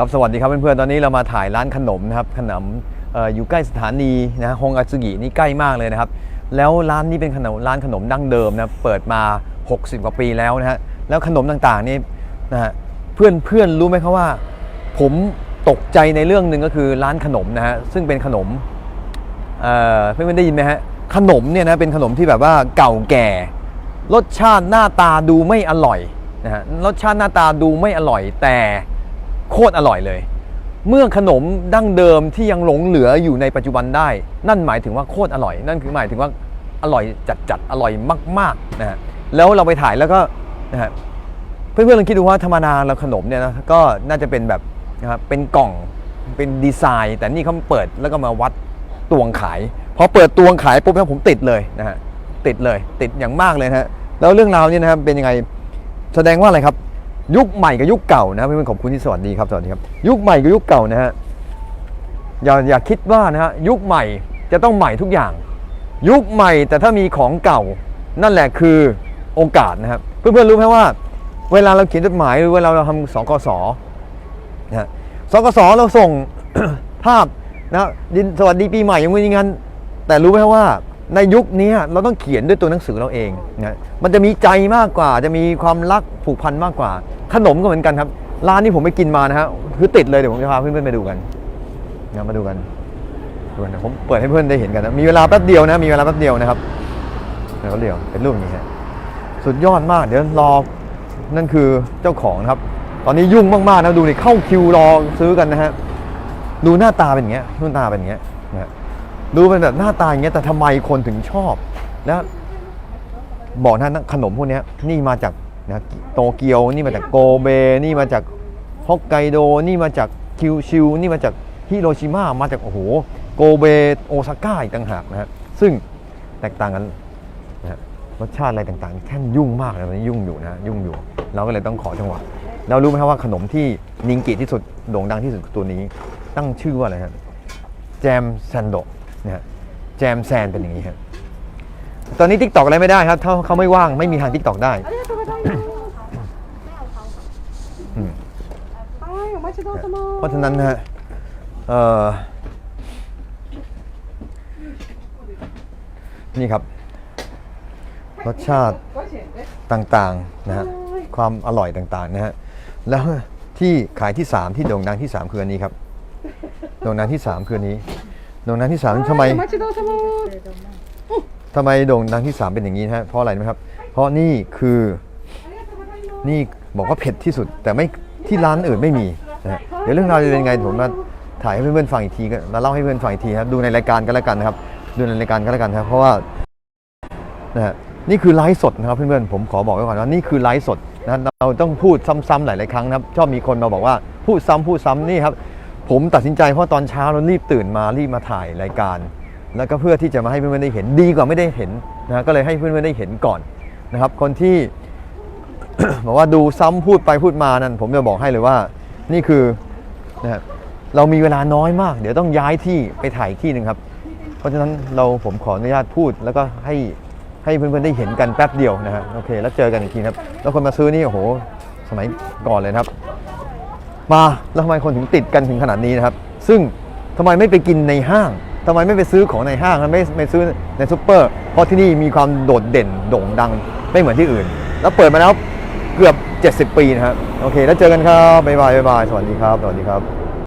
ครับสวัสดีครับเพื่อนๆ ตอนนี้เรามาถ่ายร้านขนมนะครับขนมออยู่ใกล้สถานีนะฮงอาซึกินี่ใกล้มากเลยนะครับ แล้วร้านนี้เป็นขนมร้านขนมดั้งเดิมนะเปิดมา 60 กว่าปีแล้วนะฮะแล้วขนมต่างๆนี่นะฮะเพื่อนเพื่อนรู้ไหมครับว่า ผมตกใจในเรื่องหนึ่งก็คือร้านขนมนะฮะซึ่งเป็นขนมเอ่อเพื่อนๆได้ยินไหมฮะขนมเนี่ยนะเป็นขนมที่แบบว่าเก่าแก่ รสชาติหน้าตาดูไม่อร่อยนะฮะรสชาติหน้าตาดูไม่อร่อยแต่ โคตรอร่อยเลย เมื่อขนมดั้งเดิมที่ยังหลงเหลืออยู่ในปัจจุบันได้ นั่นหมายถึงว่าโคตรอร่อย นั่นคือหมายถึงว่าอร่อยจัดๆอร่อยมากๆนะฮะแล้วเราไปถ่ายแล้วก็นะฮะเพื่อนๆลองคิดดูว่าธรรมดาเราขนมเนี่ยนะก็น่าจะเป็นแบบนะครับเป็นกล่องเป็นดีไซน์ แต่นี่เขาเปิดแล้วก็มาวัดตวงขายพอเปิดตวงขายปุ๊บนะผมติดเลยนะฮะติดเลยติดอย่างมากเลยนะฮะแล้วเรื่องราวเนี่ยนะครับเป็นยังไงแสดงว่าอะไรครับ ยุคใหม่กับยุคเก่านะครับเพื่อนๆขอบคุณที่สวัสดีครับสวัสดีครับ ยุคใหม่กับยุคเก่านะฮะอย่าอย่าคิดว่านะฮะยุคใหม่จะต้องใหม่ทุกอย่าง ยุคใหม่แต่ถ้ามีของเก่า นั่นแหละคือโอกาสนะครับ เพื่อนๆรู้ไหมว่า เวลาเราเขียนจดหมายหรือเวลาเราทำสกสนะฮะสกสเราส่งภาพนะดินสวัสดีปีใหม่อย่างงี้งั้นแต่รู้ไหมว่า ในยุคนี้เราต้องเขียนด้วยตัวหนังสือเราเองนะมันจะมีใจมากกว่า จะมีความรักผูกพันมากกว่า ขนมก็เหมือนกันครับ ร้านนี้ผมไปกินมานะฮะคือติดเลยเดี๋ยวผมจะพาเพื่อนๆไปดูกันนะมาดูกันดูกันนะผมเปิดให้เพื่อนได้เห็นกันนะมีเวลาแป๊บเดียวนะมีเวลาแป๊บเดียวนะครับเดี๋ยวเดียวเป็นรูปนี้ฮะสุดยอดมาก เดี๋ยวรอนั่นคือเจ้าของครับ ตอนนี้ยุ่งมากๆนะดูนี่เข้าคิวรอซื้อกันนะฮะดูหน้าตาเป็นอย่างเงี้ยหน้าตาเป็นอย่างเงี้ยนะฮะ ดูเป็นแบบหน้าตาอย่างเงี้ยแต่ทำไมคนถึงชอบ แล้วบอกนะขนมพวกนี้นี่มาจากนะโตเกียวนี่มาจากโกเบนี่มาจากฮอกไกโดนี่มาจากคิวชิวนี่มาจากฮิโรชิมามาจากโอ้โหโกเบโอซาก้าอีกต่างหากนะฮะซึ่งแตกต่างกันนะฮะรสชาติอะไรต่างๆ แค่ยุ่งมากเลยมันยุ่งอยู่นะยุ่งอยู่ เราก็เลยต้องขอจังหวะแล้วรู้ไหมครับว่าขนมที่นิงกิที่สุดโด่งดังที่สุดตัวนี้ ตั้งชื่อว่าอะไรครับแจมแซนโดะ นะแจมแซนเป็นอย่างนี้ครับตอนนี้ทิกตอกอะไรไม่ได้ครับถ้าเขาไม่ว่างไม่มีทางทิกตอกได้เพราะฉะนั้นนะฮะนี่ครับ รสชาติต่างๆนะฮะความอร่อยต่างๆนะฮะแล้วที่ขายที่ 3 ที่โด่งดังที่ 3 คืออันนี้ครับโด่งดังที่ 3 คืออันนี้ โด่งดังที่สามทำไมมัชโดสมุททำไมโด่งดังที่สามเป็นอย่างนี้ฮะเพราะอะไรไหมครับ เพราะนี่คือนี่บอกว่าเผ็ดที่สุด แต่ไม่ที่ร้านอื่นไม่มีนะฮะเดี๋ยวเรื่องราวจะเป็นไงผมมาถ่ายให้เพื่อนๆฟังอีกทีก็มาเล่าให้เพื่อนฟังอีกทีครับดูในรายการก็แล้วกันนะครับ ดูในรายการก็แล้วกันครับ เพราะว่านะฮะนี่คือไลฟ์สดนะครับเพื่อนๆผมขอบอกไว้ก่อนว่านี่คือไลฟ์สดนะเราต้องพูดซ้ำๆหลายๆครั้งนะครับชอบมีคนมาบอกว่าพูดซ้ำพูดซ้ำนี่ครับ ผมตัดสินใจเพราะตอนเช้าเรารีบตื่นมารีบมาถ่ายรายการ แล้วก็เพื่อที่จะมาให้เพื่อนๆได้เห็นดีกว่าไม่ได้เห็นนะก็เลยให้เพื่อนๆได้เห็นก่อนนะครับ คนที่บอกว่าดูซ้ำพูดไปพูดมานั่นผมจะบอกให้เลยว่า นี่คือนะฮะเรามีเวลาน้อยมาก เดี๋ยวต้องย้ายที่ไปถ่ายที่หนึ่งครับ เพราะฉะนั้นเราผมขออนุญาตพูด แล้วก็ให้ให้เพื่อนๆได้เห็นกันแป๊บเดียวนะฮะโอเค แล้วเจอกันอีกทีครับ แล้วคนมาซื้อนี่โอ้โหสมัยก่อนเลยครับ มาแล้วทำไมคนถึงติดกันถึงขนาดนี้นะครับ ซึ่งทำไมไม่ไปกินในห้างทำไมไม่ไปซื้อของในห้างไมไม่ไม่ซื้อในซูเปอร์ เพราะที่นี่มีความโดดเด่นโด่งดังไม่เหมือนที่อื่น แล้วเปิดมาแล้วเกือบ 70 ปีนะครับ โอเค แล้วเจอกันครับ บ๊ายบาย บ๊ายบาย สวัสดีครับ สวัสดีครับ